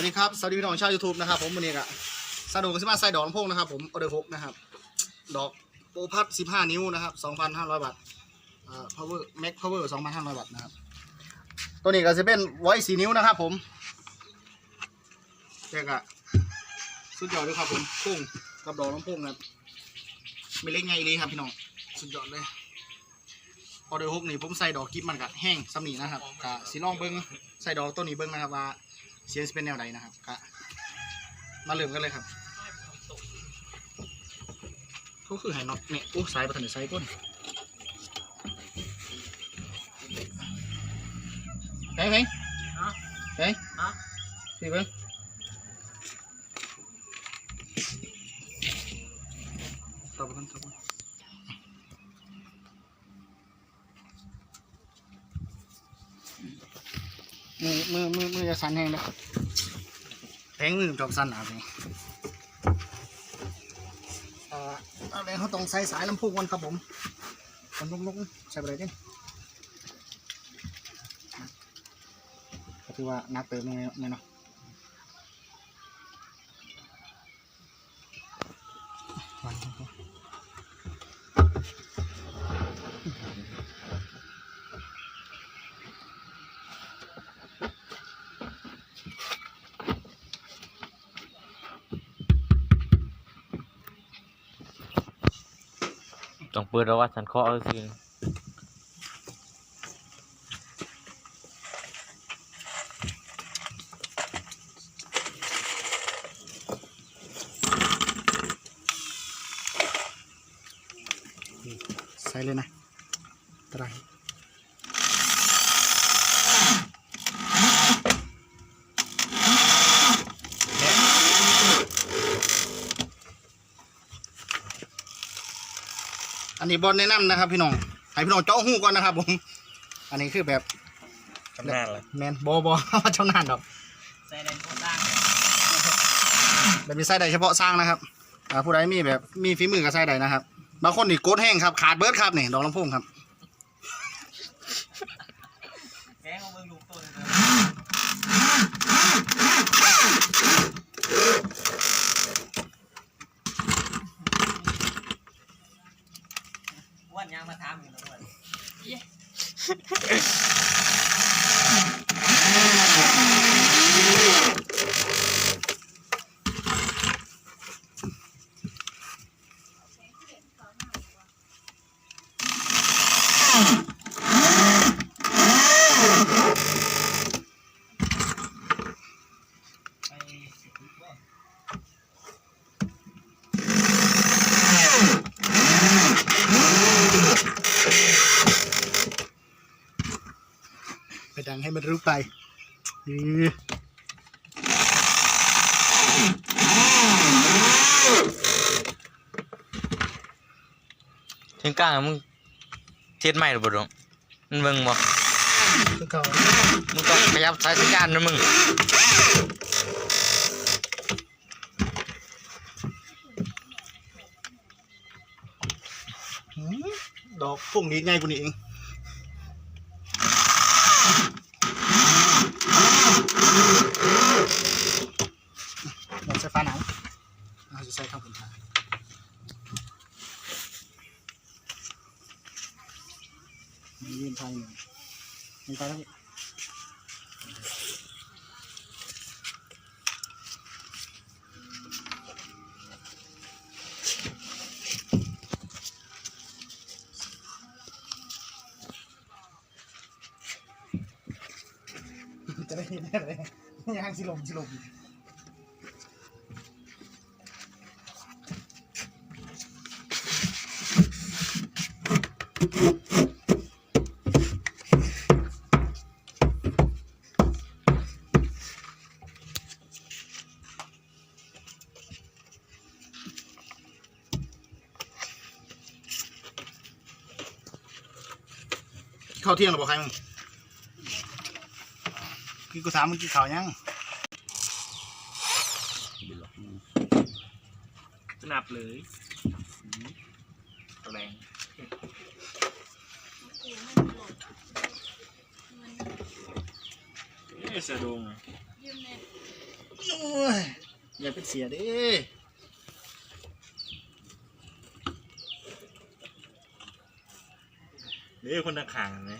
วัสดีครับสวัสดีพี่น้องชาวยูทูบนะครับผมวันนี้ก็สนุกกันสิมาใส่ดอกลำโพงนะครับผมออเดอร์หกนะครับ ดอกโปรพัด15นิ้วนะครับ2,500บาทอ่า power max power 2,500บาทนะครับตัวนี้ก็จะเป็นไว้4นิ้วนะครับผมเจ๊กะสุดยอดเลยครับผมพุ่งกับดอกลำโพงนะครับไม่เล็กไงเลยครับพี่น้องสุดยอดเลยออเดอร์หกนี่ผมใส่ดอกกิ๊บมันกัแห้งสำนีนะครับกะสีลองเบิ้งใส่ดอกตัวนี้เบิ้งนะครับว่า เสียงสิเป็นแนวใดนะครับก็มาเริ่มกันเลยครับเขาคือไห้น็อตเนี่ยโอ้สายประทันไซต้นเฮ้ยเฮ้ยเฮ้ยพี่เบิ้งต่อไปกันต่อไป มือมือมือมือจะสั่นแห้งแล้วแพงมือจอบสั้นหนาเลยเอ่อเอาเลยเขาต้องใส่สายลำโพงก่อนครับผมคนลุกลุกใส่ไปเลยดิก็ถือว่านักเติมไม่ไม่เนาะ ต้องเปิดแล้วว่าฉันเคาะเอาสิใส่เลยนะตราย นนี้บอลแนะนำนะครับ พี่น้องให้พี่น้องเจาะหูก่อนนะครับ ผม อันนี้คือแบบจำแน่เลยแมนบอบอว่าเจ้านานดอกใส่แดงโคตรดังแบบมีไส้ใดเฉพาะสร้างนะครับอ่าผู้ใดมีแบบมีฝีมือกับไส้ใดนะครับบางคนนี่โกดแห้งครับขาดเบิร์ดครับนี่ดอกลำโพงครับ แกงเอาเบิ่งลูกตัวเลย วันยังมาถามอยู่นะวันไป ดังให้มันรู้ไปอือถึงกลางอะมึงเทียดใหม่หรือเปล่าดงมันเบิ่งบ่คือเขามึงต้องขยับสายสัญญาณนะมึงหืมดอกพุ่งนี้ง่ายกว่านี้เองเราใช้ฟ้าหนังเราจะใช้ข้างบนทางมียืนทางหนึ่งมีไปแล้วพี่จะได้เห็นได้เลยย่างสิลมสิลมข้าวเที่ยงหรือเปล่าใครมึงคือกูถามมึงกินข้าวยัง นับ เลยแรงเอ๊ะสะดงโอ้ยอย่าเป็นเสียด้เด้คนตะขางไหม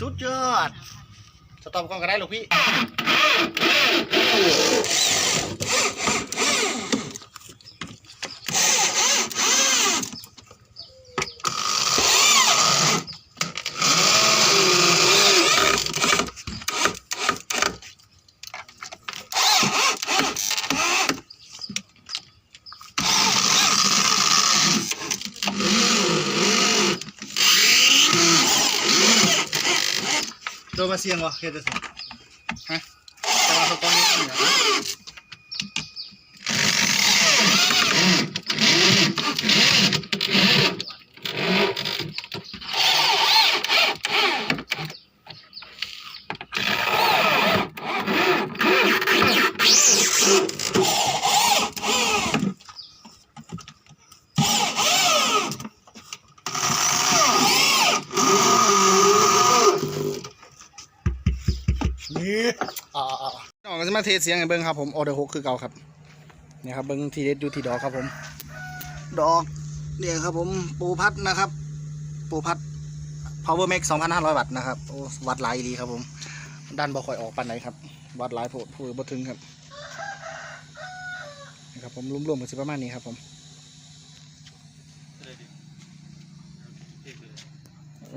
สุดยอด สตอมกล้องก็ได้หรอกพี่ โดนมาเสียงวะเฮ็ดจังซี่ฮะแต่ว่าเขาต้องมีเหนือนะนี่อ่าอ่าน้องก็จะ มาเทสเสียงให้เบิ้งครับผมออเดอร์หกคือเก่าครับเนี่ยครับเบิ้งทีเด็ดอยู่ที่ดอกครับผม ดอกเนี่ยครับผมปูพัดนะครับ ปูพัด power max 2,500 วัตต์นะครับโอ้วัดหลายดีครับผมด้านบ่ค่อยออกปานไหนครับ วัดหลายโพดพูดบ่ถึงครับนี่ครับผมรวมๆกันสิประมาณนี้ครับผม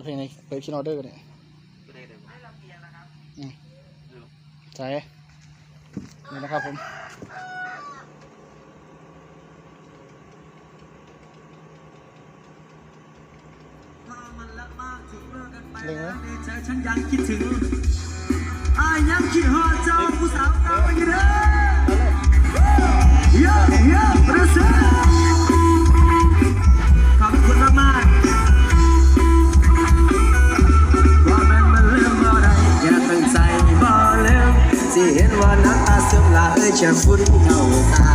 เพลงในเปิดคินออเดอร์กันเนี่ยอืมใช่ นี่นะครับผมเล็งไหมใจฉันยังคิดถึงอายังคิดฮอดเจ้าผู้สาวเก่าอยู่เด้อเยอะเยอะประเสริฐ มสิเห็นว่าน้ำตาซึมไหลเชื่อฝุ่นเข้าตา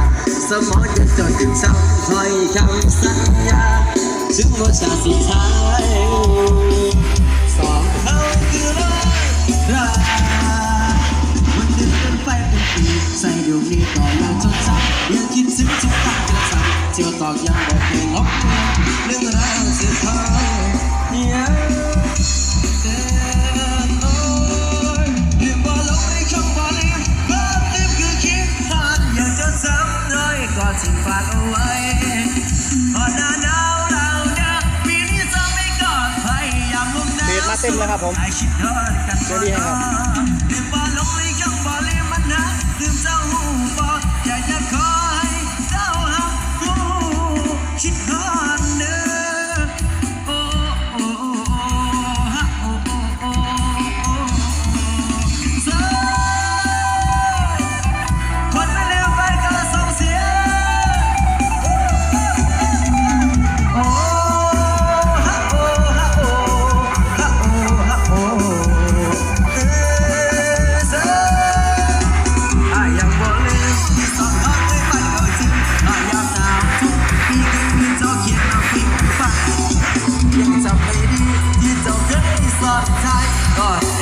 สมองจะจดถึงซ้ำถ้อยคำสัญญาถึงว่าชาติสุดท้ายสองเขาคือรักรักมันเดินกันไปเป็นปีใส่ดี๋ยวนี้ก็ยังจดจำยังคิดถึงทุกครั้งที่สั่งเที่ยวตอกยังบอกเคยลบเรื่องราวสียทางยั มาเต็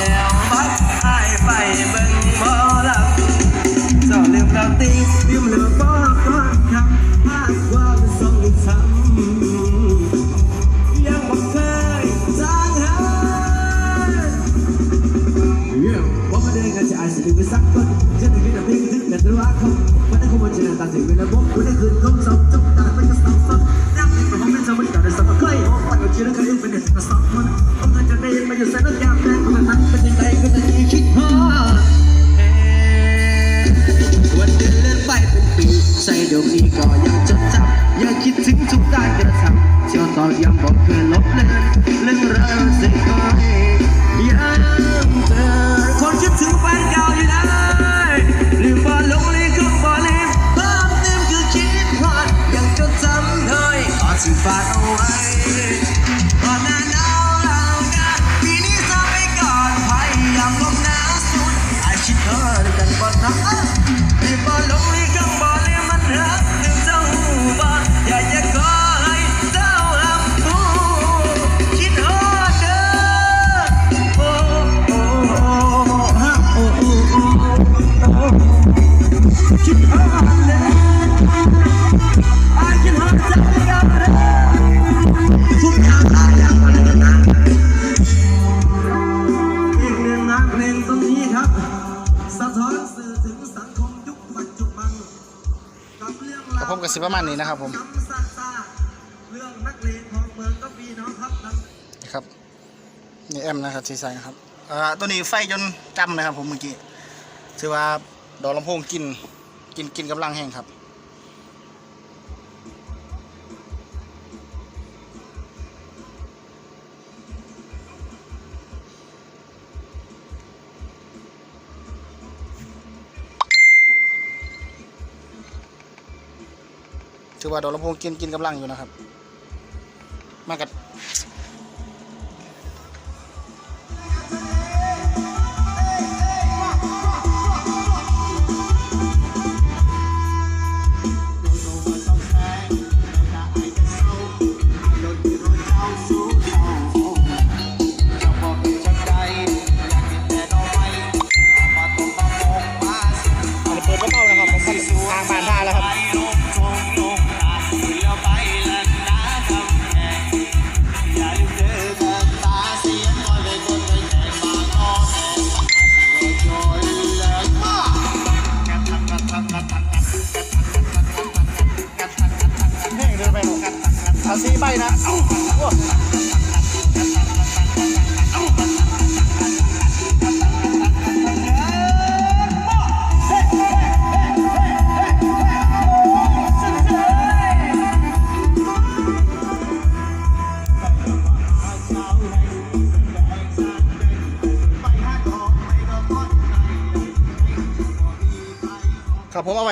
กอดแอวบัดหายไปเบิ่งหมอลำเจ้าลืมแล้วตีลืมเลืมบอกก่อนคำมากกว่าเป็นสองอีกคำยังบอกเคยจางหายเยี่ยม ว่าไม่ได้กันจะอาจจะลืมไปสักคนจะได้กินแต่เพียงถึงกันรู้ว่าเขาวันนั้นเขาบอกมันเป็นระบบวันนั้นคืนเขาสอบจบตาเป็นกระสอบฟังน้ำเป็นของเป็นสมุนไพรแต่สมัครใกล้โอ้ปัดเอาชีวิตเขาเองเป็นเด็กกระสอบมันเอาเงินจะได้ยังไม่อยู่ใส่รถยามแดงมันนั้นเป็นยังไงก็จะคิดฮอวันเดือนเลื่อนไปเป็นปีใส่ดวงนี้ก็ยังจดจำยังคิดถึงทุกการกระทำเที่ยวต่อยังบอกเคยลบเลือนเรื่องราวเสียคอยยัง ผมกับสิประมาณนี้นะครับผมจำซาซาเรื่องนักเลงของเมืองก็มีน้องครับนำนี่ครับนี่แอมนะครับที่ใส่นะครับอ่อตัวนี้ไฟจนจำนะครับผมเมื่อกี้ถือว่าดอกลำโพงกิน กินกินกำลังแห้งครับถือว่าดอกลำโพงกินกินกำลังอยู่นะครับ มากัด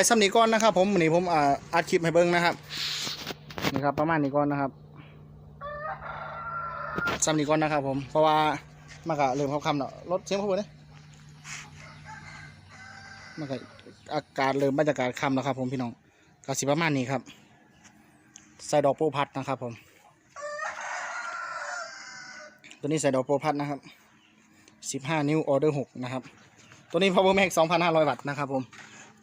ซ้ำนี้ก่อนนะครับ ผมวันนี้ผมอ่าอัดคลิปให้เบิ้งนะครับนี่ครับประมาณนี้ก่อนนะครับซ้ำนี้ก่อนนะครับ ผมเพราะว่ามันก็เริ่มเข้าคำแล้วรถเสียงเขาเปิดเนี่ยมันก็อากาศเริ่มบรรยากาศคำแล้วครับ ผมพี่น้องก็สิประมาณนี้ครับใส่ดอกโปพัดนะครับ ผม ตัวนี้ใส่ดอกโปพัดนะครับ 15 นิ้วออเดอร์6นะครับ ตัวนี้ power max 2,500 วัตต์นะครับผม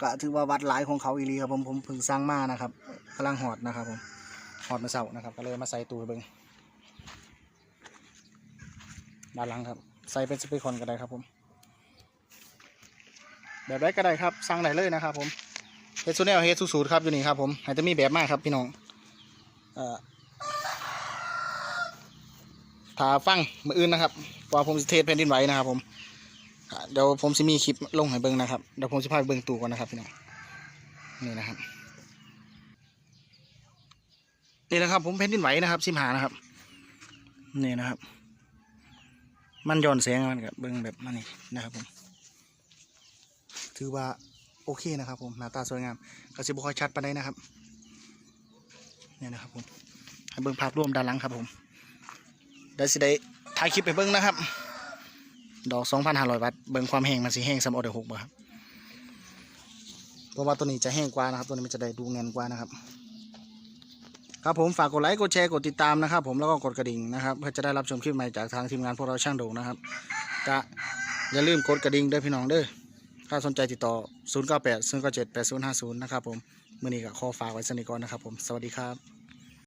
ก็ถือว่าวัดหลายของเขาอีหลีครับผมผมเพิ่งสร้างมานะครับกำลังหอดนะครับผมหอดมาเสานะครับ ก็เลยมาใส่ตู้ให้เบิ้งด้านหลังครับ ใส่เป็นสเปคอนก็ได้ครับผมแบบไรก็ได้ครับสั่งได้เลยนะครับ ผมเฮดซูเนลเฮดซูสูตรครับอยู่นี่ครับผมให้จะมีแบบมากครับพี่น้องอถ้าฟังมืออื่นนะครับว่าผมจะเทสแผ่นดินไหวนะครับผม เดี๋ยวผมจะมีคลิปลงให้เบิ่งนะครับเดี๋ยวผมจะพาไปเบิ่งตู้ก่อนนะครับพี่น้องนี่นะครับนี่นะครับผมแผ่นดินไหวนะครับซิมหานะครับนี่นะครับ มันย้อนแสงมันกับเบิ่งแบบมันนี่นะครับผมถือว่าโอเคนะครับ ผมหน้าตาสวยงามกระสิบคอยชัดไปานใดนะครับเนี่ยนะครับผมให้เบิ่งภาพรวมด้านหลังครับผมเดี๋ยวสิได้ถ่ายคลิปไปเบิ่งนะครับ ดอก2,500วัตต์เบิ่งความแห้งมันสิแห้งซ้ำออเดอหกบ่ครับเพราะว่าตัวนี้จะแห้งกว่านะครับ ตัวนี้มันจะได้ดูเงินกว่านะครับ ครับผมฝากกดไลค์กดแชร์กดติดตามนะครับ ผมแล้วก็กดกระดิ่งนะครับ เพื่อจะได้รับชมคลิปใหม่จากทางทีมงานพวกเราช่างโดนะครับก็อย่าลืมกดกระดิ่งเด้อพี่น้องเด้อถ้าสนใจติดต่อ 098 097 8050 นะครับผม มื่อนี้ก็ขอฝากไว้สนิทก่อนนะครับผม สวัสดีครับ